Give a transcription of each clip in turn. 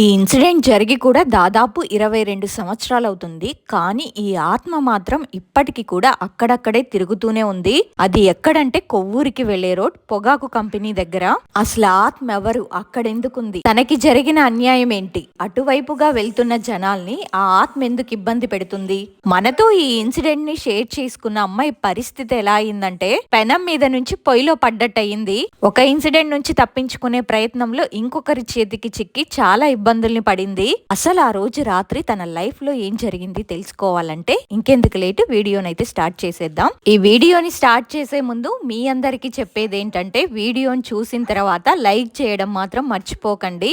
ఈ ఇన్సిడెంట్ జరిగి కూడా దాదాపు ఇరవై రెండు సంవత్సరాలు అవుతుంది. కానీ ఈ ఆత్మ మాత్రం ఇప్పటికీ కూడా అక్కడక్కడే తిరుగుతూనే ఉంది. అది ఎక్కడంటే కొవ్వూరికి వెళ్ళే రోడ్ పొగాకు కంపెనీ దగ్గర. అసలు ఆత్మ ఎవరు? అక్కడెందుకుంది? తనకి జరిగిన అన్యాయం ఏంటి? అటువైపుగా వెళ్తున్న జనాల్ని ఆ ఆత్మ ఎందుకు ఇబ్బంది పెడుతుంది? మనతో ఈ ఇన్సిడెంట్ని షేర్ చేసుకున్న అమ్మాయి పరిస్థితి ఎలా అయిందంటే పెనం మీద నుంచి పొయ్యిలో పడ్డట్టయింది. ఒక ఇన్సిడెంట్ నుంచి తప్పించుకునే ప్రయత్నంలో ఇంకొకరి చేతికి చిక్కి చాలా ఇబ్బంది ఇబ్బందుల్ని పడింది. అసలు ఆ రోజు రాత్రి తన లైఫ్లో ఏం జరిగింది తెలుసుకోవాలంటే ఇంకెందుకు లేటు వీడియోనైతే స్టార్ట్ చేసేద్దాం. ఈ వీడియోని స్టార్ట్ చేసే ముందు మీ అందరికి చెప్పేది ఏంటంటే వీడియోని చూసిన తర్వాత లైక్ చేయడం మాత్రం మర్చిపోకండి.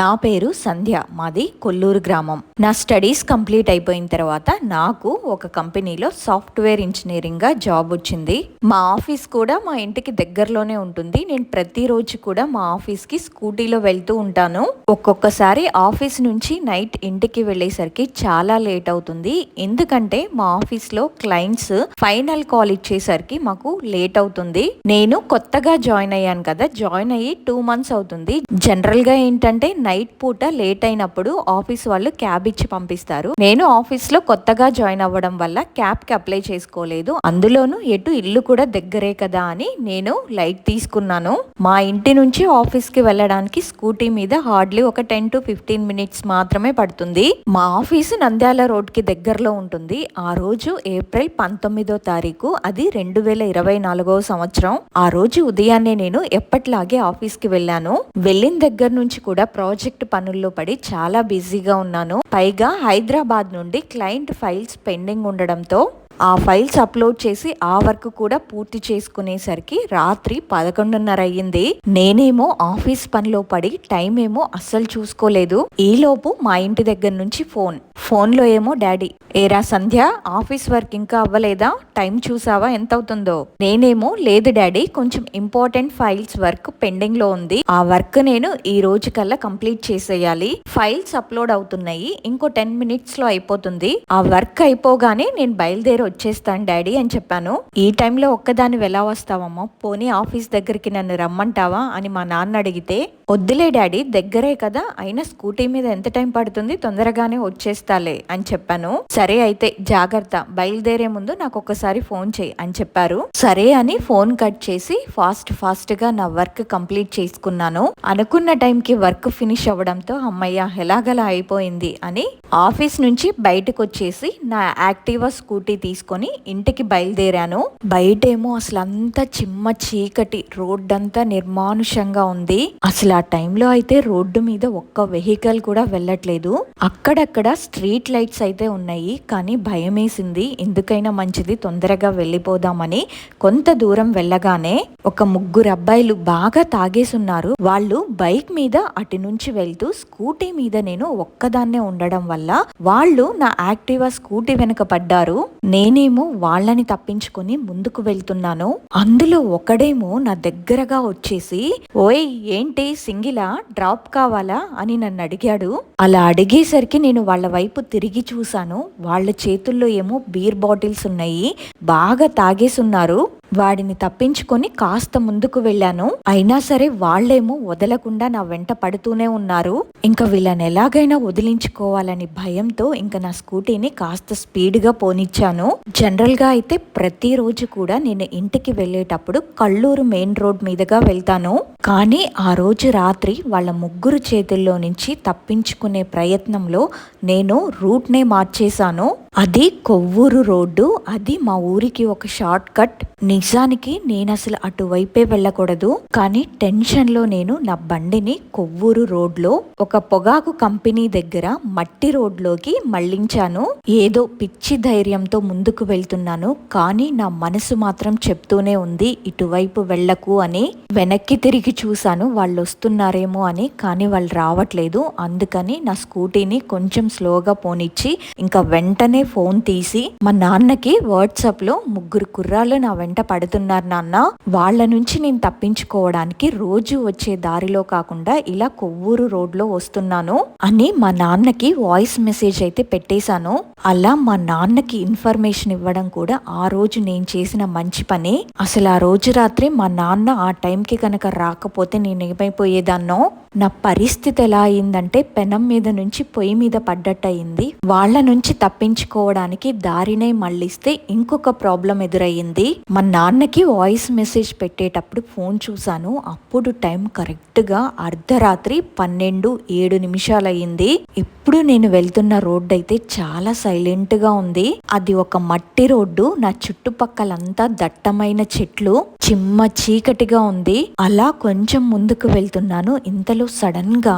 నా పేరు సంధ్య మాది కొల్లూరు గ్రామం. నా స్టడీస్ కంప్లీట్ అయిపోయిన తర్వాత నాకు ఒక కంపెనీలో సాఫ్ట్వేర్ ఇంజనీరింగ్గా జాబ్ వచ్చింది. మా ఆఫీస్ కూడా మా ఇంటికి దగ్గరలోనే ఉంటుంది. నేను ప్రతిరోజు కూడా మా ఆఫీస్కి స్కూటీలో వెళ్తూ ఉంటాను. ఒక్కొక్కసారి ఆఫీస్ నుంచి నైట్ ఇంటికి వెళ్ళేసరికి చాలా లేట్ అవుతుంది. ఎందుకంటే మా ఆఫీస్లో క్లయింట్స్ ఫైనల్ కాల్ ఇచ్చేసరికి మాకు లేట్ అవుతుంది. నేను కొత్తగా జాయిన్ అయ్యాను కదా జాయిన్ అయ్యి టూ మంత్స్ అవుతుంది. జనరల్గా ఏంటంటే నైట్ పూట లేట్ అయినప్పుడు ఆఫీస్ వాళ్ళు క్యాబ్ ఇచ్చి పంపిస్తారు. నేను ఆఫీస్లో కొత్తగా జాయిన్ అవ్వడం వల్ల క్యాబ్కి అప్లై చేసుకోలేదు. అందులోనూ ఎటు ఇల్లు కూడా దగ్గరే కదా అని నేను లైట్ తీసుకున్నాను. మా ఇంటి నుంచి ఆఫీస్కి వెళ్ళడానికి స్కూటీ మీద హార్డ్లీ ఒక టెన్ టు ఫిఫ్టీన్ మినిట్స్ మాత్రమే పడుతుంది. మా ఆఫీసు నంద్యాల రోడ్కి దగ్గరలో ఉంటుంది. ఆ రోజు ఏప్రిల్ పంతొమ్మిదో తారీఖు అది రెండు వేల ఇరవై నాలుగో సంవత్సరం. ఆ రోజు ఉదయాన్నే నేను ఎప్పట్లాగే ఆఫీస్కి వెళ్ళాను. వెళ్ళిన దగ్గర నుంచి కూడా ప్రాజెక్ట్ పనుల్లో పడి చాలా బిజీగా ఉన్నాను. పైగా హైదరాబాద్ నుండి క్లయింట్ ఫైల్స్ పెండింగ్ ఉండడంతో ఆ ఫైల్స్ అప్లోడ్ చేసి ఆ వర్క్ కూడా పూర్తి చేసుకునేసరికి రాత్రి పదకొండున్నర అయ్యింది. నేనేమో ఆఫీస్ పనిలో పడి టైం ఏమో అస్సలు చూసుకోలేదు. ఈలోపు మా ఇంటి దగ్గర నుంచి ఫోన్. ఫోన్లో ఏమో డాడీ ఏరా సంధ్య ఆఫీస్ వర్క్ ఇంకా అవ్వలేదా? టైం చూసావా? ఎంత అవుతుందో నేనేమో లేదు డాడీ కొంచెం ఇంపార్టెంట్ ఫైల్స్ వర్క్ పెండింగ్లో ఉంది. ఆ వర్క్ నేను ఈ రోజు కల్లా కంప్లీట్ చేసేయాలి. ఫైల్స్ అప్లోడ్ అవుతున్నాయి. ఇంకో టెన్ మినిట్స్లో అయిపోతుంది. ఆ వర్క్ అయిపోగానే నేను బయలుదేరి వచ్చేస్తాను డాడీ అని చెప్పాను. ఈ టైంలో ఒక్కదాన్ని ఎలా వస్తావమ్మో? పోనీ ఆఫీస్ దగ్గరికి నన్ను రమ్మంటావా అని మా నాన్న అడిగితే వద్దులే డాడీ దగ్గరే కదా అయినా స్కూటీ మీద ఎంత టైం పడుతుంది? తొందరగానే వచ్చేస్తాలే అని చెప్పాను. సరే అయితే జాగ్రత్త బయలుదేరే ముందు నాకు ఒకసారి ఫోన్ చేయి అని చెప్పారు. సరే అని ఫోన్ కట్ చేసి ఫాస్ట్ ఫాస్ట్గా నా వర్క్ కంప్లీట్ చేసుకున్నాను. అనుకున్న టైంకి వర్క్ ఫినిష్ అవ్వడంతో అమ్మయ్య ఎలాగలా అయిపోయింది? అని ఆఫీస్ నుంచి బయటకు వచ్చేసి నా యాక్టివా స్కూటీ తీసుకు తీసుకొని ఇంటికి బయలుదేరాను. బయటేమో అసలు అంతా చిమ్మ చీకటి రోడ్డంతా నిర్మానుషంగా ఉంది. అసలు ఆ టైంలో అయితే రోడ్డు మీద ఒక్క వెహికల్ కూడా వెళ్ళట్లేదు. అక్కడక్కడ స్ట్రీట్ లైట్స్ అయితే ఉన్నాయి కానీ భయమేసింది. ఎందుకైనా మంచిది తొందరగా వెళ్ళిపోదామని కొంత దూరం వెళ్ళగానే ఒక ముగ్గురు అబ్బాయిలు బాగా తాగేసున్నారు. వాళ్ళు బైక్ మీద అటు నుంచి వెళ్తూ స్కూటీ మీద నేను ఒక్కదాన్నే ఉండడం వల్ల వాళ్ళు నా యాక్టివా స్కూటీ వెనుక పడ్డారు. నేనేమో వాళ్ళని తప్పించుకొని ముందుకు వెళ్తున్నాను. అందులో ఒకడేమో నా దగ్గరగా వచ్చేసి ఓయ్ ఏంటి సింగిలా? డ్రాప్ కావాలా? అని నన్ను అడిగాడు. అలా అడిగేసరికి నేను వాళ్ళ వైపు తిరిగి చూశాను. వాళ్ళ చేతుల్లో ఏమో బీర్ బాటిల్స్ ఉన్నాయి. బాగా తాగేసున్నారు. వాడిని తప్పించుకొని కాస్త ముందుకు వెళ్ళాను. అయినా సరే వాళ్ళేమో వదలకుండా నా వెంట పడుతూనే ఉన్నారు. ఇంకా వీళ్ళని ఎలాగైనా వదిలించుకోవాలని భయంతో ఇంకా నా స్కూటీని కాస్త స్పీడ్గా పోనిచ్చాను. జనరల్గా అయితే ప్రతిరోజు కూడా నేను ఇంటికి వెళ్ళేటప్పుడు కల్లూరు మెయిన్ రోడ్ మీదుగా వెళ్తాను. కానీ ఆ రోజు రాత్రి వాళ్ళ ముగ్గురు చేతుల్లో నుంచి తప్పించుకునే ప్రయత్నంలో నేను రూట్నే మార్చేశాను. అది కొవ్వూరు రోడ్డు అది మా ఊరికి ఒక షార్ట్ కట్ నిజానికి నేను అసలు అటువైపే వెళ్ళకూడదు కానీ టెన్షన్లో నేను నా బండిని కొవ్వూరు రోడ్లో ఒక పొగాకు కంపెనీ దగ్గర మట్టి రోడ్లోకి మళ్ళించాను ఏదో పిచ్చి ధైర్యంతో ముందుకు వెళ్తున్నాను కానీ నా మనసు మాత్రం చెప్తూనే ఉంది ఇటువైపు వెళ్ళకు అని. వెనక్కి తిరిగి చూశాను వాళ్ళు వస్తున్నారేమో అని కానీ వాళ్ళు రావట్లేదు. అందుకని నా స్కూటీని కొంచెం స్లోగా పోనిచ్చి ఇంకా వెంటనే ఫోన్ తీసి మా నాన్నకి వాట్సాప్లో ముగ్గురు కుర్రాళ్ళు నా వెంట పడుతున్నారు నాన్న. వాళ్ళ నుంచి నేను తప్పించుకోవడానికి రోజు వచ్చే దారిలో కాకుండా ఇలా కొవ్వూరు రోడ్లో వస్తున్నాను అని మా నాన్నకి వాయిస్ మెసేజ్ అయితే పెట్టేశాను. అలా మా నాన్నకి ఇన్ఫర్మేషన్ ఇవ్వడం కూడా ఆ రోజు నేను చేసిన మంచి పని. అసలు ఆ రోజు రాత్రి మా నాన్న ఆ టైంకి కనుక రాకపోతే నేను ఏమైపోయేదాన్నో? నా పరిస్థితి ఎలా అయిందంటే పెనం మీద నుంచి పొయ్యి మీద పడ్డట్టు అయింది వాళ్ళ నుంచి తప్పించుకోవడానికి దారినే మళ్ళిస్తే ఇంకొక ప్రాబ్లం ఎదురయ్యింది. మా నాన్నకి వాయిస్ మెసేజ్ పెట్టేటప్పుడు ఫోన్ చూశాను. అప్పుడు టైం కరెక్ట్గా అర్ధరాత్రి పన్నెండు ఏడు నిమిషాలయ్యింది. ఇప్పుడు నేను వెళ్తున్న రోడ్డు అయితే చాలా సైలెంట్గా ఉంది. అది ఒక మట్టి రోడ్డు. నా చుట్టుపక్కలంతా దట్టమైన చెట్లు. చిమ్మ చీకటిగా ఉంది. అలా కొంచెం ముందుకు వెళ్తున్నాను. ఇంతలో మధ్యలో సడన్గా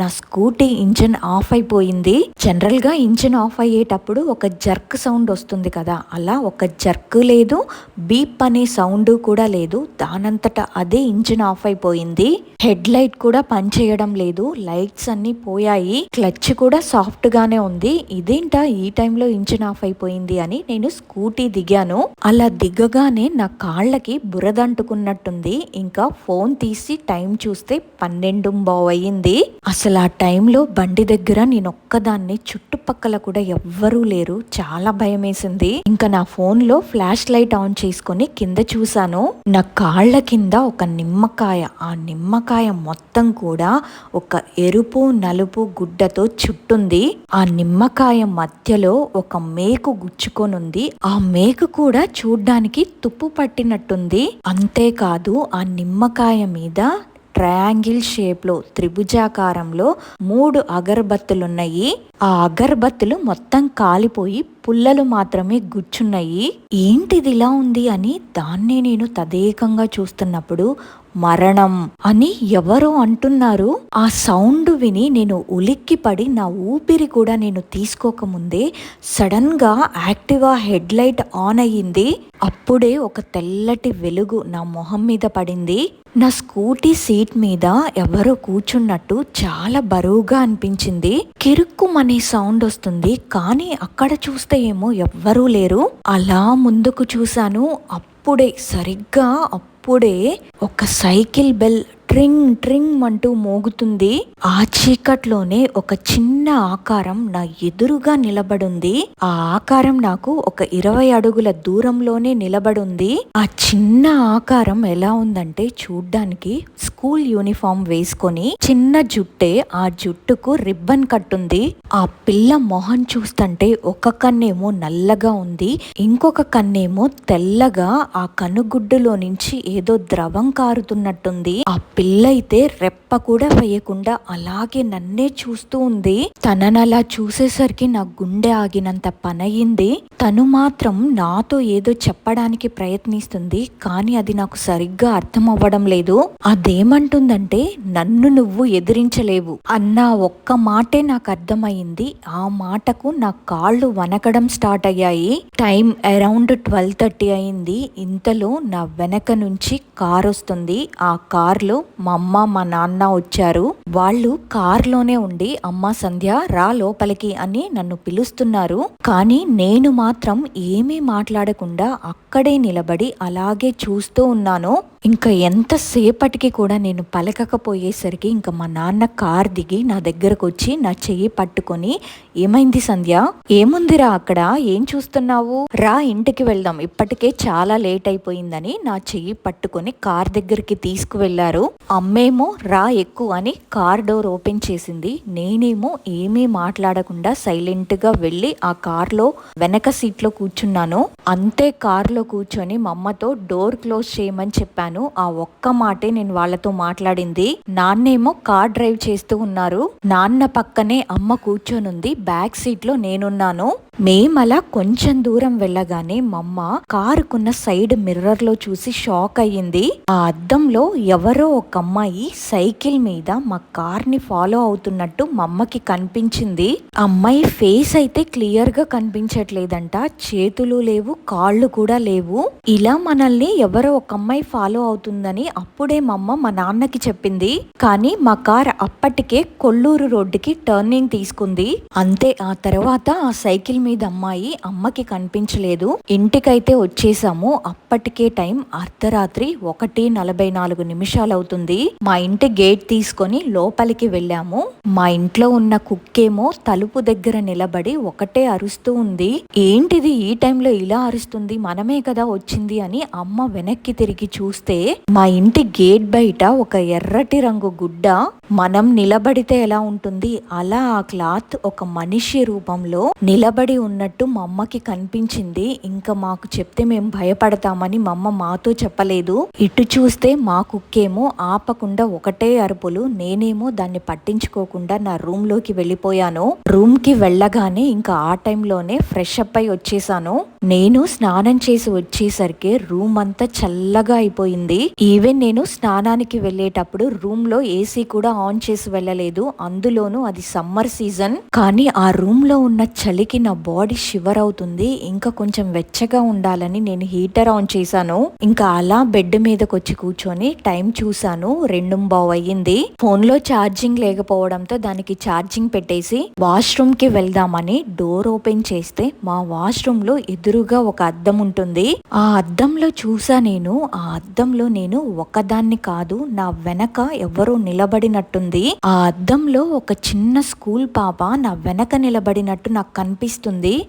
నా స్కూటీ ఇంజిన్ ఆఫ్ అయిపోయింది. జనరల్గా ఇంజన్ ఆఫ్ అయ్యేటప్పుడు ఒక జర్క్ సౌండ్ వస్తుంది కదా అలా ఒక జర్క్ లేదు బీప్ అనే సౌండ్ కూడా లేదు దానంతట అదే ఇంజిన్ ఆఫ్ అయిపోయింది. హెడ్ లైట్ కూడా పనిచేయడం లేదు లైట్స్ అన్ని పోయాయి క్లచ్ కూడా సాఫ్ట్గానే ఉంది ఇదేంటా ఈ టైంలో ఇంజిన్ ఆఫ్ అయిపోయింది అని నేను స్కూటీ దిగాను. అలా దిగగానే నా కాళ్ళకి బురదంటుకున్నట్టుంది ఇంకా ఫోన్ తీసి టైం చూస్తే పన్నెండు అయ్యింది. అసలు ఆ టైంలో బండి దగ్గర నేను ఒక్కదాన్ని చుట్టుపక్కల కూడా ఎవ్వరూ లేరు. చాలా భయం వేసింది ఇంకా నా ఫోన్లో ఫ్లాష్ లైట్ ఆన్ చేసుకుని కింద చూసాను నా కాళ్ళ కింద ఒక నిమ్మకాయ. ఆ నిమ్మకాయ మొత్తం కూడా ఒక ఎరుపు నలుపు గుడ్డతో చుట్టుంది. ఆ నిమ్మకాయ మధ్యలో ఒక మేకు గుచ్చుకొనుంది. ఆ మేకు కూడా చూడ్డానికి తుప్పు పట్టినట్టుంది. అంతేకాదు ఆ నిమ్మకాయ మీద ట్రయాంగిల్ షేప్లో త్రిభుజాకారంలో మూడు అగరబత్తులున్నాయి. ఆ అగరబత్తులు మొత్తం కాలిపోయి పుల్లలు మాత్రమే గుచ్చున్నాయి. ఏంటిది ఇలా ఉంది అని దాన్నే నేను తదేకంగా చూస్తున్నప్పుడు మరణం అని ఎవరో అంటున్నారు. ఆ సౌండ్ విని నేను ఉలిక్కిపడి నా ఊపిరి కూడా నేను తీసుకోకముందే సడన్గా యాక్టివా హెడ్ లైట్ ఆన్ అయ్యింది. అప్పుడే ఒక తెల్లటి వెలుగు నా మొహం మీద పడింది. నా స్కూటీ సీట్ మీద ఎవరో కూర్చున్నట్టు చాలా బరువుగా అనిపించింది. కిరుక్కుమనే సౌండ్ వస్తుంది కానీ అక్కడ చూస్తే ఏమో ఎవ్వరూ లేరు. అలా ముందుకు చూశాను. అప్పుడే సరిగ్గా అప్పుడే ఒక సైకిల్ బెల్ ట్రింగ్ ట్రింగ్ అంటూ మోగుతుంది. ఆ చీకట్లోనే ఒక చిన్న ఆకారం నా ఎదురుగా నిలబడుంది. ఆ ఆకారం నాకు ఒక ఇరవై అడుగుల దూరంలోనే నిలబడుంది. ఆ చిన్న ఆకారం ఎలా ఉందంటే చూడ్డానికి స్కూల్ యూనిఫామ్ వేసుకొని చిన్న జుట్టే ఆ జుట్టుకు రిబ్బన్ కట్టుంది. ఆ పిల్ల మొహం చూస్తుంటే ఒక కన్నేమో నల్లగా ఉంది ఇంకొక కన్నేమో తెల్లగా ఆ కనుగుడ్డులో నుంచి ఏదో ద్రవం కారుతున్నట్టుంది. ఆ పిల్ల అయితే రెప్ప కూడా వేయకుండా అలాగే నన్నే చూస్తూ ఉంది. తనని అలా చూసేసరికి నా గుండె ఆగినంత పనయింది. తను మాత్రం నాతో ఏదో చెప్పడానికి ప్రయత్నిస్తుంది కానీ అది నాకు సరిగ్గా అర్థం అవ్వడం లేదు. అదేమంటుందంటే నన్ను నువ్వు ఎదిరించలేవు అన్న ఒక్క మాటే నాకు అర్థమైంది ఆ మాటకు నా కాళ్ళు వనకడం స్టార్ట్ అయ్యాయి. టైం అరౌండ్ ట్వెల్వ్ థర్టీ అయింది. ఇంతలో నా వెనక నుంచి కార్ వస్తుంది ఆ కార్లో మా అమ్మ మా నాన్న వచ్చారు. వాళ్ళు కార్లోనే ఉండి అమ్మ సంధ్య రా లోపలికి అని నన్ను పిలుస్తున్నారు. కానీ నేను మాత్రం ఏమీ మాట్లాడకుండా అక్కడే నిలబడి అలాగే చూస్తూ ఉన్నాను. ఇంకా ఎంతసేపటికి కూడా నేను పలకకపోయేసరికి ఇంకా మా నాన్న కార్ దిగి నా దగ్గరకు వచ్చి నా చెయ్యి పట్టుకొని ఏమైంది సంధ్య? ఏముందిరా అక్కడ? ఏం చూస్తున్నావు? రా ఇంటికి వెళ్దాం. ఇప్పటికే చాలా లేట్ అయిపోయిందని నా చెయ్యి పట్టుకొని కార్ దగ్గరికి తీసుకువెళ్ళారు అమ్మేమో రా ఎక్కువ అని కార్ డోర్ ఓపెన్ చేసింది. నేనేమో ఏమీ మాట్లాడకుండా సైలెంట్గా వెళ్ళి ఆ కార్లో వెనక సీట్లో కూర్చున్నాను. అంతే కార్లో కూర్చొని మా అమ్మతో డోర్ క్లోజ్ చేయమని చెప్పాను. ఆ ఒక్క మాటే నేను వాళ్ళతో మాట్లాడింది. నాన్నేమో కార్ డ్రైవ్ చేస్తూ ఉన్నారు. నాన్న పక్కనే అమ్మ కూర్చొనుంది బ్యాక్ సీట్లో నేనున్నాను. మేమలా కొంచెం దూరం వెళ్ళగానే మమ్మ కారుకున్న సైడ్ మిర్రర్లో చూసి షాక్ అయ్యింది. ఆ అద్దంలో ఎవరో ఒక అమ్మాయి సైకిల్ మీద మా కార్ని ఫాలో అవుతున్నట్టు మమ్మకి కనిపించింది. ఆ అమ్మాయి ఫేస్ అయితే క్లియర్గా కనిపించట్లేదంట. చేతులు లేవు కాళ్ళు కూడా లేవు. ఇలా మనల్ని ఎవరో ఒక అమ్మాయి ఫాలో అవుతుందని అప్పుడే మా అమ్మ మా నాన్నకి చెప్పింది. కానీ మా కార్ అప్పటికే కొల్లూరు రోడ్డుకి టర్నింగ్ తీసుకుంది. అంతే ఆ తర్వాత ఆ సైకిల్ మీద అమ్మాయి అమ్మకి కనిపించలేదు. ఇంటికైతే వచ్చేసాము. అప్పటికే టైం అర్ధరాత్రి ఒకటి నలభై నాలుగు నిమిషాలు అవుతుంది మా ఇంటి గేట్ తీసుకొని లోపలికి వెళ్ళాము. మా ఇంట్లో ఉన్న కుక్కేమో తలుపు దగ్గర నిలబడి ఒకటే అరుస్తూ ఉంది. ఏంటిది ఈ టైంలో ఇలా అరుస్తుంది? మనమే కదా వచ్చింది అని అమ్మ వెనక్కి తిరిగి చూస్తే మా ఇంటి గేట్ బయట ఒక ఎర్రటి రంగు గుడ్డ మనం నిలబడితే ఎలా ఉంటుంది? అలా ఆ క్లాత్ ఒక మనిషి రూపంలో నిలబడి ఉన్నట్టు మా అమ్మకి కనిపించింది. ఇంకా మాకు చెప్తే మేము భయపడతామని మా అమ్మ మాతో చెప్పలేదు. ఇటు చూస్తే మా కుక్కేమో ఆపకుండా ఒకటే అరుపులు నేనేమో దాన్ని పట్టించుకోకుండా నా రూమ్లోకి వెళ్ళిపోయాను. రూమ్కి వెళ్ళగానే ఇంకా ఆ టైంలోనే ఫ్రెష్ అప్ అయి వచ్చేసాను. నేను స్నానం చేసి వచ్చేసరికి రూమ్ అంతా చల్లగా అయిపోయింది. ఈవెన్ నేను స్నానానికి వెళ్ళేటప్పుడు రూమ్లో ఏసీ కూడా ఆన్ చేసి వెళ్ళలేదు. అందులోనూ అది సమ్మర్ సీజన్. కానీ ఆ రూమ్లో ఉన్న చలికి నా బాడీ షివర్ అవుతుంది ఇంకా కొంచెం వెచ్చగా ఉండాలని నేను హీటర్ ఆన్ చేశాను. ఇంకా అలా బెడ్ మీదకి వచ్చి కూర్చొని టైం చూశాను రెండు బావ్ అయ్యింది ఫోన్లో ఛార్జింగ్ లేకపోవడంతో దానికి ఛార్జింగ్ పెట్టేసి వాష్రూమ్కి వెళ్దామని డోర్ ఓపెన్ చేస్తే మా వాష్రూమ్లో ఎదురుగా ఒక అద్దం ఉంటుంది. ఆ అద్దంలో చూసా నేను ఆ అద్దంలో నేను ఒకదాన్ని కాదు నా వెనక ఎవరో నిలబడినట్టుంది. ఆ అద్దంలో ఒక చిన్న స్కూల్ పాప నా వెనక నిలబడినట్టు నాకు కనిపిస్తుంది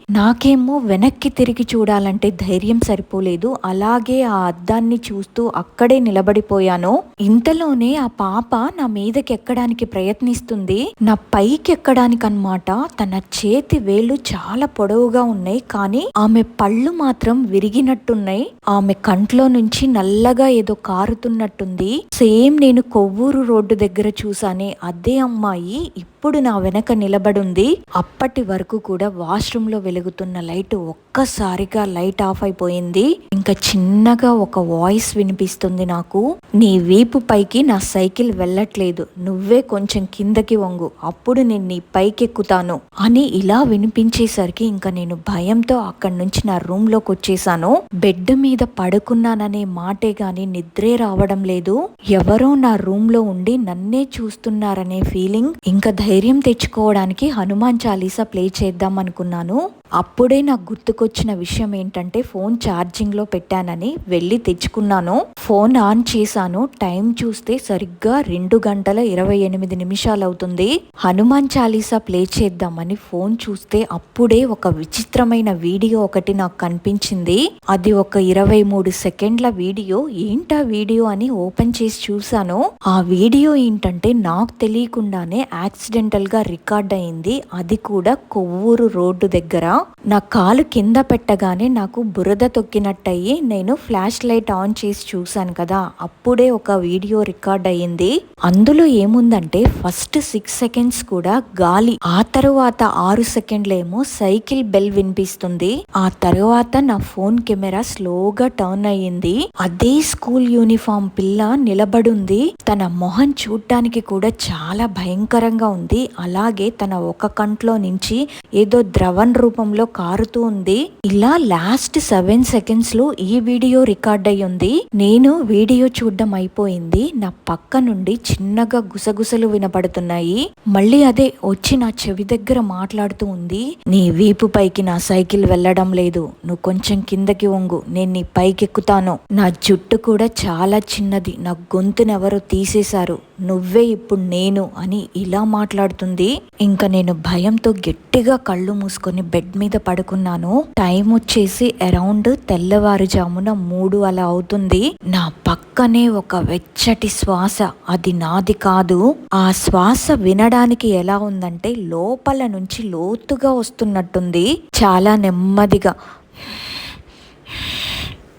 నాకేమో వెనక్కి తిరిగి చూడాలంటే ధైర్యం సరిపోలేదు. అలాగే ఆ అద్దాన్ని చూస్తూ అక్కడే నిలబడిపోయాను. ఇంతలోనే ఆ పాప నా మీదకి ఎక్కడానికి ప్రయత్నిస్తుంది. నా పైకి ఎక్కడానికి అన్నమాట తన చేతి వేళ్ళు చాలా పొడవుగా ఉన్నాయి. కానీ ఆమె పళ్ళు మాత్రం విరిగినట్టున్నాయి. ఆమె కంట్లో నుంచి నల్లగా ఏదో కారుతున్నట్టుంది. సేమ్ నేను కొవ్వూరు రోడ్డు దగ్గర చూసానే అదే అమ్మాయి ఇప్పుడు నా వెనక నిలబడుంది అప్పటి వరకు కూడా వాష్రూమ్లో వెలుగుతున్న లైట్ ఒక్కసారిగా లైట్ ఆఫ్ అయిపోయింది. ఇంకా చిన్నగా ఒక వాయిస్ వినిపిస్తుంది నాకు. నీ వీపు పైకి నా సైకిల్ వెళ్ళట్లేదు. నువ్వే కొంచెం కిందకి వంగు. అప్పుడు నేను నీ పైకెక్కుతాను అని ఇలా వినిపించేసరికి ఇంకా నేను భయంతో అక్కడి నుంచి నా రూమ్లోకి వచ్చేసాను బెడ్ మీద పడుకున్నాననే మాటే గాని నిద్రే రావడం లేదు. ఎవరో నా రూమ్లో ఉండి నన్నే చూస్తున్నారనే ఫీలింగ్ ఇంకా ధైర్యం తెచ్చుకోవడానికి హనుమాన్ చాలీసా ప్లే చేద్దాం అనుకున్నాను. అప్పుడే నాకు గుర్తుకొచ్చిన విషయం ఏంటంటే ఫోన్ ఛార్జింగ్లో పెట్టానని వెళ్ళి తెచ్చుకున్నాను. ఫోన్ ఆన్ చేశాను. టైం చూస్తే సరిగ్గా రెండు గంటల ఇరవై ఎనిమిది నిమిషాలు అవుతుంది హనుమాన్ చాలీసా ప్లే చేద్దామని ఫోన్ చూస్తే అప్పుడే ఒక విచిత్రమైన వీడియో ఒకటి నాకు కనిపించింది. అది ఒక ఇరవై మూడు సెకండ్ల వీడియో. ఏంటా వీడియో అని ఓపెన్ చేసి చూశాను. ఆ వీడియో ఏంటంటే నాకు తెలియకుండానే యాక్సిడెంట్ యాక్సిడెంటల్గా రికార్డ్ అయింది. అది కూడా కొవ్వూరు రోడ్డు దగ్గర. నా కాలు కింద పెట్టగానే నాకు బురద తొక్కినట్టయి నేను ఫ్లాష్ లైట్ ఆన్ చేసి చూశాను కదా. అప్పుడే ఒక వీడియో రికార్డ్ అయ్యింది. అందులో ఏముందంటే ఫస్ట్ సిక్స్ సెకండ్స్ కూడా గాలి ఆ తరువాత ఆరు సెకండ్లేమో సైకిల్ బెల్ వినిపిస్తుంది. ఆ తరువాత నా ఫోన్ కెమెరా స్లోగా టర్న్ అయ్యింది. అదే స్కూల్ యూనిఫామ్ పిల్ల నిలబడుంది. తన మొహం చూడ్డానికి కూడా చాలా భయంకరంగా ఉంది. అలాగే తన ఒక కంట్లో నుంచి ఏదో ద్రవం రూపంలో కారుతూ ఉంది. ఇలా లాస్ట్ సెవెన్ సెకండ్స్లో ఈ వీడియో రికార్డ్ అయి ఉంది. నేను వీడియో చూడడం అయిపోయింది. నా పక్క నుండి చిన్నగా గుసగుసలు వినపడుతున్నాయి. మళ్ళీ అదే వచ్చి నా చెవి దగ్గర మాట్లాడుతూ ఉంది. నీ వీపు పైకి నా సైకిల్ వెళ్ళడం లేదు. నువ్వు కొంచెం కిందకి వంగు. నేను నీ పైకెక్కుతాను. నా జుట్టు కూడా చాలా చిన్నది. నా గొంతునెవరో తీసేశారు. నువ్వే ఇప్పుడు నేను అని ఇలా మాట్లాడుతుంది. ఇంకా నేను భయంతో గట్టిగా కళ్ళు మూసుకొని బెడ్ మీద పడుకున్నాను. టైం వచ్చేసి అరౌండ్ తెల్లవారుజామున మూడు అలా అవుతుంది. నా పక్కనే ఒక వెచ్చటి శ్వాస. అది నాది కాదు. ఆ శ్వాస వినడానికి ఎలా ఉందంటే లోపల నుంచి లోతుగా వస్తున్నట్టుంది. చాలా నెమ్మదిగా.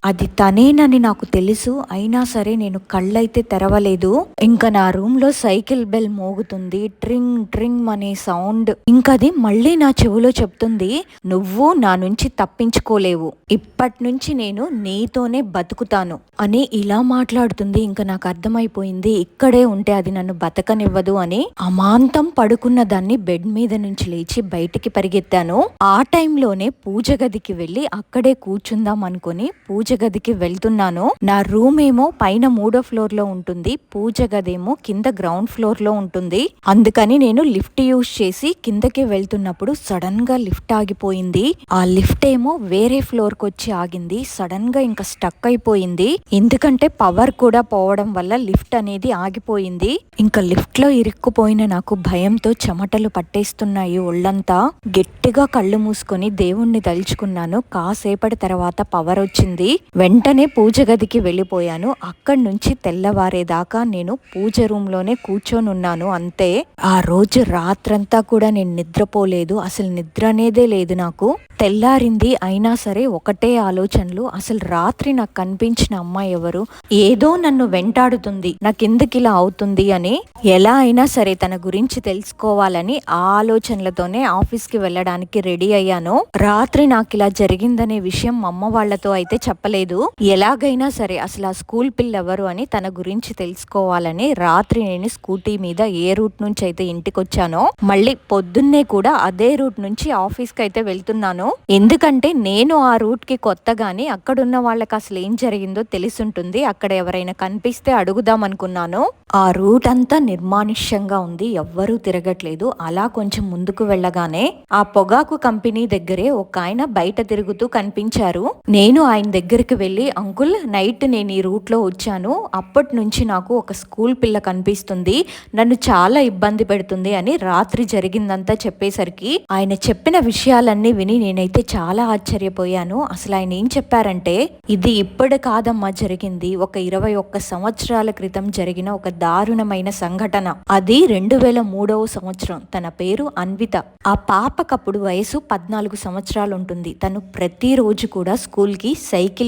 అది తనేనని నాకు తెలుసు అయినా సరే నేను కళ్ళైతే తెరవలేదు. ఇంకా నా రూమ్లో సైకిల్ బెల్ మోగుతుంది ట్రింగ్ ట్రింగ్ అనే సౌండ్. ఇంకా అది మళ్ళీ నా చెవిలో చెప్తుంది నువ్వు నా నుంచి తప్పించుకోలేవు. ఇప్పటి నుంచి నేను నీతోనే బతుకుతాను. అని ఇలా మాట్లాడుతుంది. ఇంకా నాకు అర్థమైపోయింది ఇక్కడే ఉంటే అది నన్ను బతకనివ్వదు అని అమాంతం పడుకున్న దాన్ని బెడ్ మీద నుంచి లేచి బయటికి పరిగెత్తాను. ఆ టైంలోనే పూజ గదికి వెళ్ళి అక్కడే కూర్చుందాం అనుకుని పూజ పూజ గదికి వెళ్తున్నాను. నా రూమ్ ఏమో పైన మూడో ఫ్లోర్లో ఉంటుంది. పూజ గదేమో కింద గ్రౌండ్ ఫ్లోర్లో ఉంటుంది. అందుకని నేను లిఫ్ట్ యూజ్ చేసి కిందకి వెళ్తున్నప్పుడు సడన్గా లిఫ్ట్ ఆగిపోయింది. ఆ లిఫ్ట్ ఏమో వేరే ఫ్లోర్కి వచ్చి ఆగింది. సడన్గా ఇంకా స్టక్ అయిపోయింది. ఎందుకంటే పవర్ కూడా పోవడం వల్ల లిఫ్ట్ అనేది ఆగిపోయింది. ఇంకా లిఫ్ట్లో ఇరుక్కుపోయిన నాకు భయంతో చెమటలు పట్టేస్తున్నాయి ఒళ్ళంతా. గట్టిగా కళ్ళు మూసుకొని దేవుణ్ణి తలుచుకున్నాను. కాసేపటి తర్వాత పవర్ వచ్చింది. వెంటనే పూజ గదికి వెళ్ళిపోయాను. అక్కడి నుంచి తెల్లవారేదాకా నేను పూజ రూమ్లోనే కూర్చొని ఉన్నాను అంతే ఆ రోజు రాత్రంతా కూడా నేను నిద్రపోలేదు. అసలు నిద్ర అనేదే లేదు నాకు. తెల్లారింది అయినా సరే ఒకటే ఆలోచనలు. అసలు రాత్రి నాకు కనిపించిన అమ్మాయి ఎవరు? ఏదో నన్ను వెంటాడుతుంది. నాకెందుకు ఇలా అవుతుంది అని ఎలా అయినా సరే తన గురించి తెలుసుకోవాలని ఆ ఆలోచనలతోనే ఆఫీస్కి వెళ్ళడానికి రెడీ అయ్యాను. రాత్రి నాకు ఇలా జరిగిందనే విషయం అమ్మ వాళ్ళతో అయితే చెప్పలేదు ఎలాగైనా సరే అసలు ఆ స్కూల్ పిల్ల ఎవరు అని తన గురించి తెలుసుకోవాలని రాత్రి నేను స్కూటీ మీద ఏ రూట్ నుంచి అయితే ఇంటికి వచ్చానో మళ్ళీ పొద్దున్నే కూడా అదే రూట్ నుంచి ఆఫీస్కి అయితే వెళ్తున్నాను. ఎందుకంటే నేను ఆ రూట్కి కొత్తగాని అక్కడున్న వాళ్ళకి అసలు ఏం జరిగిందో తెలిసుంటుంది. అక్కడ ఎవరైనా కనిపిస్తే అడుగుదాం అనుకున్నాను. ఆ రూట్ అంతా నిర్మానుష్యంగా ఉంది. ఎవ్వరూ తిరగట్లేదు. అలా కొంచెం ముందుకు వెళ్ళగానే ఆ పొగాకు కంపెనీ దగ్గరే ఒక ఆయన బయట తిరుగుతూ కనిపించారు. నేను ఆయన దగ్గర దగ్గరికి వెళ్ళి అంకుల్ నైట్ నేను ఈ రూట్లో వచ్చాను. అప్పటి నుంచి నాకు ఒక స్కూల్ పిల్ల కనిపిస్తుంది. నన్ను చాలా ఇబ్బంది పెడుతుంది అని రాత్రి జరిగిందంతా చెప్పేసరికి ఆయన చెప్పిన విషయాలన్నీ విని నేనైతే చాలా ఆశ్చర్యపోయాను. అసలు ఆయన ఏం చెప్పారంటే ఇది ఇప్పుడు కాదమ్మా జరిగింది. ఒక ఇరవై ఒక్క సంవత్సరాల క్రితం జరిగిన ఒక దారుణమైన సంఘటన. అది రెండు వేల మూడవ సంవత్సరం. తన పేరు అన్విత. ఆ పాపకప్పుడు వయసు పద్నాలుగు సంవత్సరాలు ఉంటుంది తను ప్రతిరోజు కూడా స్కూల్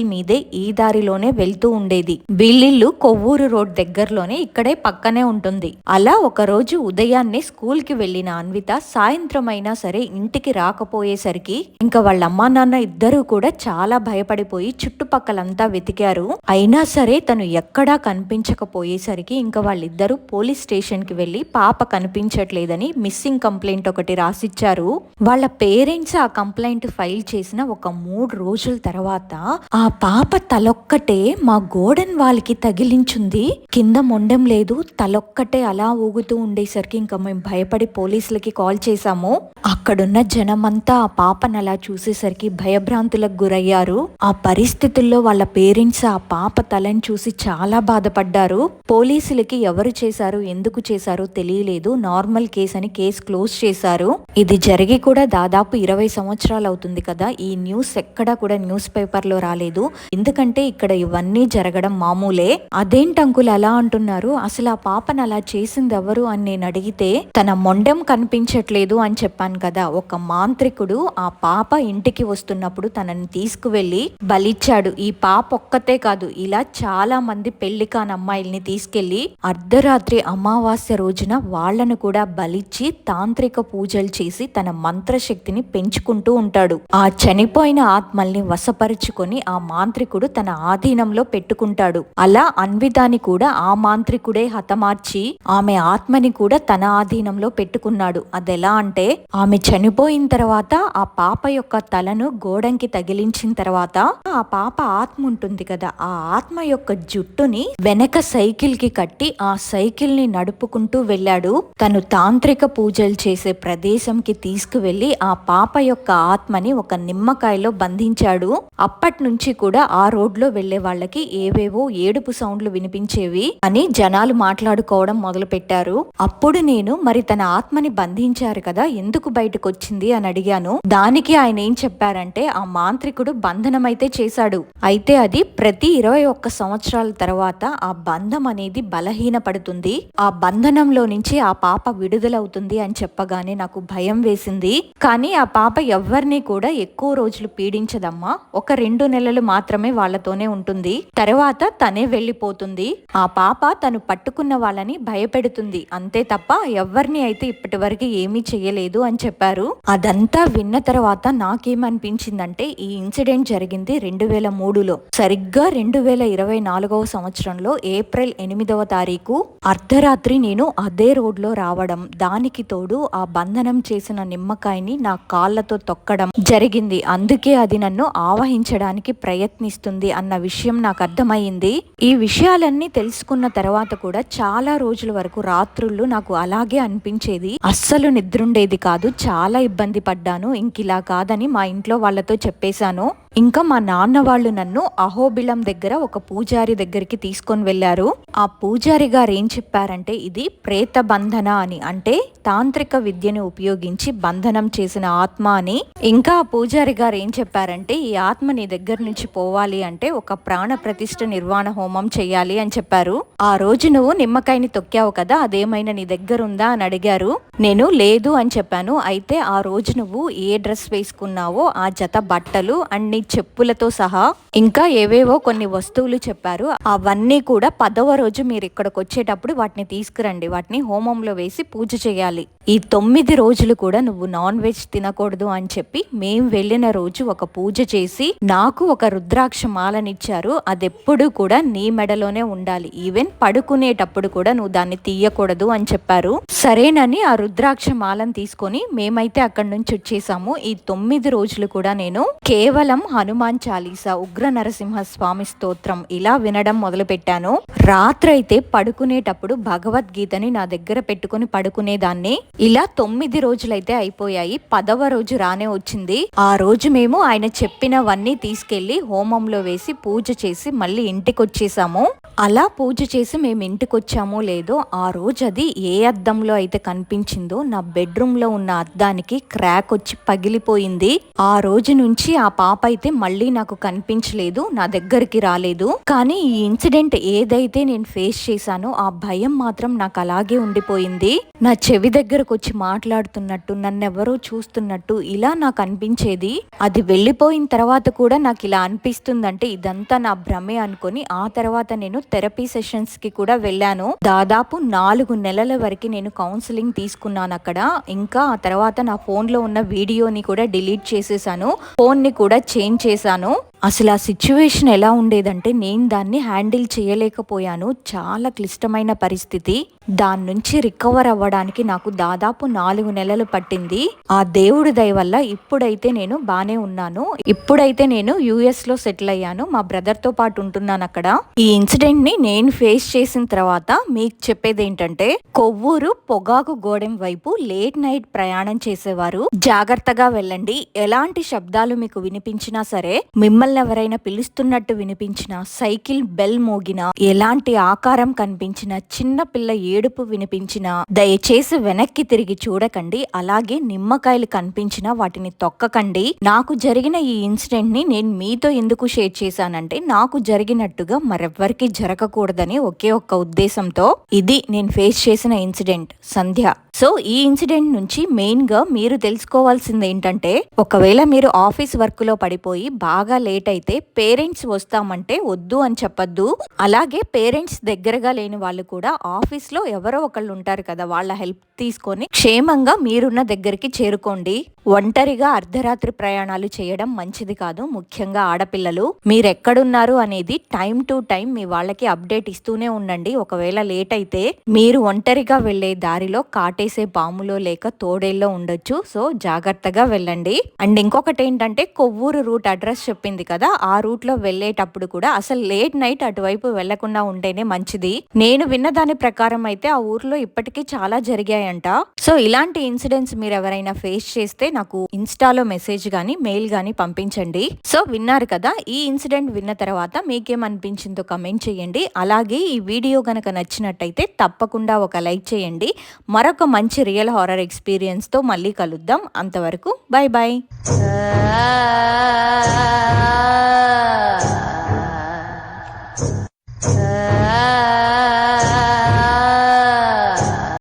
మీదే ఈ దారిలోనే వెళ్తూ ఉండేది. వీళ్ళిల్లు కొవ్వూరు రోడ్ దగ్గరలోనే ఇక్కడే పక్కనే ఉంటుంది. అలా ఒక రోజు ఉదయాన్నే స్కూల్కి వెళ్ళిన అన్విత సాయంత్రం అయినా సరే ఇంటికి రాకపోయేసరికి ఇంకా వాళ్ళ అమ్మా నాన్న ఇద్దరూ కూడా చాలా భయపడిపోయి చుట్టుపక్కలంతా వెతికారు. అయినా సరే తను ఎక్కడా కనిపించకపోయేసరికి ఇంకా వాళ్ళిద్దరూ పోలీస్ స్టేషన్కి వెళ్ళి పాప కనిపించట్లేదని మిస్సింగ్ కంప్లైంట్ ఒకటి రాసిచ్చారు. వాళ్ళ పేరెంట్స్ ఆ కంప్లైంట్ ఫైల్ చేసిన ఒక మూడు రోజుల తర్వాత ఆ పాప తలొక్కటే మా గోడన్ వాళ్ళకి తగిలించుంది. కింద మొండం లేదు తలొక్కటే అలా ఊగుతూ ఉండేసరికి ఇంకా మేము భయపడి పోలీసులకి కాల్ చేశాము. అక్కడున్న జనమంతా ఆ పాపను అలా చూసేసరికి భయభ్రాంతులకు గురయ్యారు. ఆ పరిస్థితుల్లో వాళ్ళ పేరెంట్స్ ఆ పాప తలని చూసి చాలా బాధపడ్డారు. పోలీసులకి ఎవరు చేశారు ఎందుకు చేశారో తెలియలేదు. నార్మల్ కేసు అని కేసు క్లోజ్ చేశారు. ఇది జరిగి కూడా దాదాపు ఇరవై సంవత్సరాలు అవుతుంది కదా ఈ న్యూస్ ఎక్కడా కూడా న్యూస్ పేపర్లో రాలేదు. ఎందుకంటే ఇక్కడ ఇవన్నీ జరగడం మామూలే. అదేంటి అంకుల్ అలా అంటున్నారు? అసలు ఆ పాపను అలా చేసింది ఎవరు అని నేను అడిగితే తన మొండెం కనిపించట్లేదు అని చెప్పాను కదా. ఒక మాంత్రికుడు ఆ పాప ఇంటికి వస్తున్నప్పుడు తనని తీసుకువెళ్ళి బలిచ్చాడు. ఈ పాప ఒక్కతే కాదు ఇలా చాలా మంది పెళ్ళి కాని అమ్మాయిల్ని తీసుకెళ్ళి అర్ధరాత్రి అమావాస్య రోజున వాళ్ళను కూడా బలిచ్చి తాంత్రిక పూజలు చేసి తన మంత్రశక్తిని పెంచుకుంటూ ఉంటాడు. ఆ చనిపోయిన ఆత్మల్ని వశపరుచుకొని ఆ మాంత్రికుడు తన ఆధీనంలో పెట్టుకుంటాడు. అలా అన్వితాని కూడా ఆ మాంత్రికుడే హతమార్చి ఆమె ఆత్మని కూడా తన ఆధీనంలో పెట్టుకున్నాడు. అదెలా అంటే ఆమె చనిపోయిన తర్వాత ఆ పాప యొక్క తలను గోడంకి తగిలించిన తర్వాత ఆ పాప ఆత్మ ఉంటుంది కదా ఆ ఆత్మ యొక్క జుట్టుని వెనక సైకిల్కి కట్టి ఆ సైకిల్ని నడుపుకుంటూ వెళ్ళాడు. తను తాంత్రిక పూజలు చేసే ప్రదేశంకి తీసుకువెళ్ళి ఆ పాప యొక్క ఆత్మని ఒక నిమ్మకాయలో బంధించాడు. అప్పటి నుంచి కూడా ఆ రోడ్లో వెళ్ళే వాళ్ళకి ఏవేవో ఏడుపు సౌండ్లు వినిపించేవి అని జనాలు మాట్లాడుకోవడం మొదలు పెట్టారు అప్పుడు నేను మరి తన ఆత్మని బంధించారు కదా ఎందుకు బయటకు వచ్చింది అని అడిగాను. దానికి ఆయన ఏం చెప్పారంటే ఆ మాంత్రికుడు బంధనం అయితే చేశాడు. అయితే అది ప్రతి ఇరవై ఒక్క సంవత్సరాల తర్వాత ఆ బంధం అనేది బలహీనపడుతుంది. ఆ బంధనంలో నుంచి ఆ పాప విడుదలవుతుంది అని చెప్పగానే నాకు భయం వేసింది. కానీ ఆ పాప ఎవ్వరిని కూడా ఎక్కువ రోజులు పీడించదమ్మా. ఒక రెండు నెలలు మాత్రమే వాళ్ళతోనే ఉంటుంది. తర్వాత తనే వెళ్ళిపోతుంది. ఆ పాప తను పట్టుకున్న వాళ్ళని భయపెడుతుంది. అంతే తప్ప ఎవరిని అయితే ఇప్పటి వరకు ఏమీ చేయలేదు అని చెప్పారు. అదంతా విన్న తర్వాత నాకేమనిపించిందంటే ఈ ఇన్సిడెంట్ జరిగింది రెండు వేల మూడులో సరిగ్గా రెండు వేల ఇరవై నాలుగవ సంవత్సరంలో ఏప్రిల్ ఎనిమిదవ తారీఖు అర్ధరాత్రి నేను అదే రోడ్లో రావడం దానికి తోడు ఆ బంధనం చేసిన నిమ్మకాయని నా కాళ్ళతో తొక్కడం జరిగింది. అందుకే అది నన్ను ఆవహించడానికి ప్రయత్నిస్తుంది అన్న విషయం నాకు అర్థమైంది ఈ విషయాలన్నీ తెలుసుకున్న తర్వాత కూడా చాలా రోజుల వరకు రాత్రుళ్ళు నాకు అలాగే అనిపించేది. అస్సలు నిద్రుండేది కాదు చాలా ఇబ్బంది పడ్డాను. ఇంకిలా కాదని మా ఇంట్లో వాళ్ళతో చెప్పేశాను. ఇంకా మా నాన్న వాళ్ళు నన్ను అహోబిలం దగ్గర ఒక పూజారి దగ్గరికి తీసుకొని వెళ్ళారు ఆ పూజారి గారు ఏం చెప్పారంటే ఇది ప్రేత బంధన అని. అంటే తాంత్రిక విద్యను ఉపయోగించి బంధనం చేసిన ఆత్మ అని. ఇంకా ఆ పూజారి గారు ఏం చెప్పారంటే ఈ ఆత్మ నీ దగ్గర నుంచి పోవాలి అంటే ఒక ప్రాణ ప్రతిష్ఠ నిర్వాణ హోమం చేయాలి అని చెప్పారు. ఆ రోజు నువ్వు నిమ్మకాయని తొక్కావు కదా అదేమైనా నీ దగ్గర ఉందా అని అడిగారు. నేను లేదు అని చెప్పాను. అయితే ఆ రోజు నువ్వు ఏ డ్రెస్ వేసుకున్నావో ఆ జత బట్టలు అండ్ నీ చెప్పులతో సహా ఇంకా ఏవేవో కొన్ని వస్తువులు చెప్పారు. అవన్నీ కూడా పదవ రోజు మీరు ఇక్కడికి వచ్చేటప్పుడు వాటిని తీసుకురండి. వాటిని హోమంలో వేసి పూజ చేయాలి. ఈ తొమ్మిది రోజులు కూడా నువ్వు నాన్ వెజ్ తినకూడదు అని చెప్పి మేం వెళ్ళిన రోజు ఒక పూజ చేసి నాకు ఒక రుద్రాక్ష మాలనిచ్చారు. అదెప్పుడు కూడా నీ మెడలోనే ఉండాలి. ఈవెన్ పడుకునేటప్పుడు కూడా నువ్వు దాన్ని తీయకూడదు అని చెప్పారు. సరేనని ఆ రుద్రాక్ష మాలను తీసుకొని మేమైతే అక్కడి నుంచి వచ్చేసాము. ఈ తొమ్మిది రోజులు కూడా నేను కేవలం హనుమాన్ చాలీసా ఉగ్ర నరసింహ స్వామి స్తోత్రం ఇలా వినడం మొదలు పెట్టాను రాత్రైతే పడుకునేటప్పుడు భగవద్గీతని నా దగ్గర పెట్టుకుని పడుకునేదాన్ని. ఇలా తొమ్మిది రోజులైతే అయిపోయాయి. పదవ రోజు రానే వచ్చింది. ఆ రోజు మేము ఆయన చెప్పినవన్నీ తీసుకెళ్ళి హోమంలో వేసి పూజ చేసి మళ్ళీ ఇంటికి వచ్చేసాము అలా పూజ చేసి మేము ఇంటికి వచ్చామో లేదో ఆ రోజు అది ఏ అద్దంలో అయితే కనిపించిందో నా బెడ్రూమ్లో ఉన్న అద్దానికి క్రాక్ వచ్చి పగిలిపోయింది. ఆ రోజు నుంచి ఆ పాప అయితే మళ్ళీ నాకు కనిపించలేదు నా దగ్గరికి రాలేదు. కానీ ఈ ఇన్సిడెంట్ ఏదైతే నేను ఫేస్ చేశానో ఆ భయం మాత్రం నాకు అలాగే ఉండిపోయింది. నా చెవి దగ్గరకు వచ్చి మాట్లాడుతున్నట్టు నన్నెవరో చూస్తున్నట్టు ఇలా నాకు అనిపించేది. అది వెళ్ళిపోయిన తర్వాత కూడా నాకు ఇలా అనిపిస్తుందంటే ఇదంతా నా భ్రమే అనుకొని ఆ తర్వాత నేను థెరపీ సెషన్స్కి కూడా వెళ్ళాను. దాదాపు నాలుగు నెలల వరకు నేను కౌన్సిలింగ్ తీసుకున్నాను అక్కడ. ఇంకా ఆ తర్వాత నా ఫోన్లో ఉన్న వీడియోని కూడా డిలీట్ చేసేసాను. ఫోన్ని కూడా చేంజ్ చేశాను. అసలు ఆ సిచ్యువేషన్ ఎలా ఉండేదంటే నేను దాన్ని హ్యాండిల్ చేయలేకపోయాను. చాలా క్లిష్టమైన పరిస్థితి. దాని నుంచి రికవర్ అవ్వడానికి నాకు దాదాపు నాలుగు నెలలు పట్టింది. ఆ దేవుడి దయ వల్ల ఇప్పుడైతే నేను బాగానే ఉన్నాను. ఇప్పుడైతే నేను యుఎస్లో సెటిల్ అయ్యాను. మా బ్రదర్తో పాటు ఉంటున్నాను అక్కడ. ఈ ఇన్సిడెంట్ని నేను ఫేస్ చేసిన తర్వాత మీకు చెప్పేది ఏంటంటే కొవ్వూరు పొగాకు గోడెం వైపు లేట్ నైట్ ప్రయాణం చేసేవారు. జాగ్రత్తగా వెళ్ళండి. ఎలాంటి శబ్దాలు మీకు వినిపించినా సరే మిమ్మల్ని ఎవరైనా పిలుస్తున్నట్టు వినిపించినా సైకిల్ బెల్ మోగినా ఎలాంటి ఆకారం కనిపించినా చిన్న పిల్ల ఏడుపు వినిపించినా దయచేసి వెనక్కి తిరిగి చూడకండి అలాగే నిమ్మకాయలు కనిపించినా వాటిని తొక్కకండి. నాకు జరిగిన ఈ ఇన్సిడెంట్ని నేను మీతో ఎందుకు షేర్ చేశానంటే నాకు జరిగినట్టుగా మరెవ్వరికి జరగకూడదని ఒకే ఒక్క ఉద్దేశంతో ఇది నేను ఫేస్ చేసిన ఇన్సిడెంట్. సంధ్య. సో ఈ ఇన్సిడెంట్ నుంచి మెయిన్గా మీరు తెలుసుకోవాల్సింది ఏంటంటే ఒకవేళ మీరు ఆఫీస్ వర్క్లో పడిపోయి బాగా లేట్ అయితే పేరెంట్స్ వస్తామంటే వద్దు అని చెప్పొద్దు. అలాగే పేరెంట్స్ దగ్గరగా లేని వాళ్ళు కూడా ఆఫీస్లో ఎవరో ఒకళ్ళు ఉంటారు కదా వాళ్ళ హెల్ప్ తీసుకొని క్షేమంగా మీరున్న దగ్గరికి చేరుకోండి. ఒంటరిగా అర్ధరాత్రి ప్రయాణాలు చేయడం మంచిది కాదు. ముఖ్యంగా ఆడపిల్లలు మీరు ఎక్కడున్నారు అనేది టైం టు టైం మీ వాళ్ళకి అప్డేట్ ఇస్తూనే ఉండండి. ఒకవేళ లేట్ అయితే మీరు ఒంటరిగా వెళ్ళే దారిలో కాటే పట్టేసే పాములో లేక తోడేల్లో ఉండొచ్చు. సో జాగ్రత్తగా వెళ్ళండి. అండ్ ఇంకొకటి ఏంటంటే కొవ్వూరు రూట్ అడ్రస్ చెప్పింది కదా ఆ రూట్లో వెళ్ళేటప్పుడు కూడా అసలు లేట్ నైట్ అటువైపు వెళ్ళకుండా ఉంటేనే మంచిది. నేను విన్న దాని ప్రకారం అయితే ఆ ఊర్లో ఇప్పటికీ చాలా జరిగాయంట. సో ఇలాంటి ఇన్సిడెంట్స్ మీరు ఎవరైనా ఫేస్ చేస్తే నాకు ఇన్స్టాలో మెసేజ్ గానీ మెయిల్ గానీ పంపించండి. సో విన్నారు కదా ఈ ఇన్సిడెంట్ విన్న తర్వాత మీకేమనిపించిందో కమెంట్ చేయండి. అలాగే ఈ వీడియో గనక నచ్చినట్టయితే తప్పకుండా ఒక లైక్ చేయండి. మరొక మంచి రియల్ హారర్ ఎక్స్పీరియన్స్తో మళ్ళీ కలుద్దాం. అంతవరకు బాయ్ బాయ్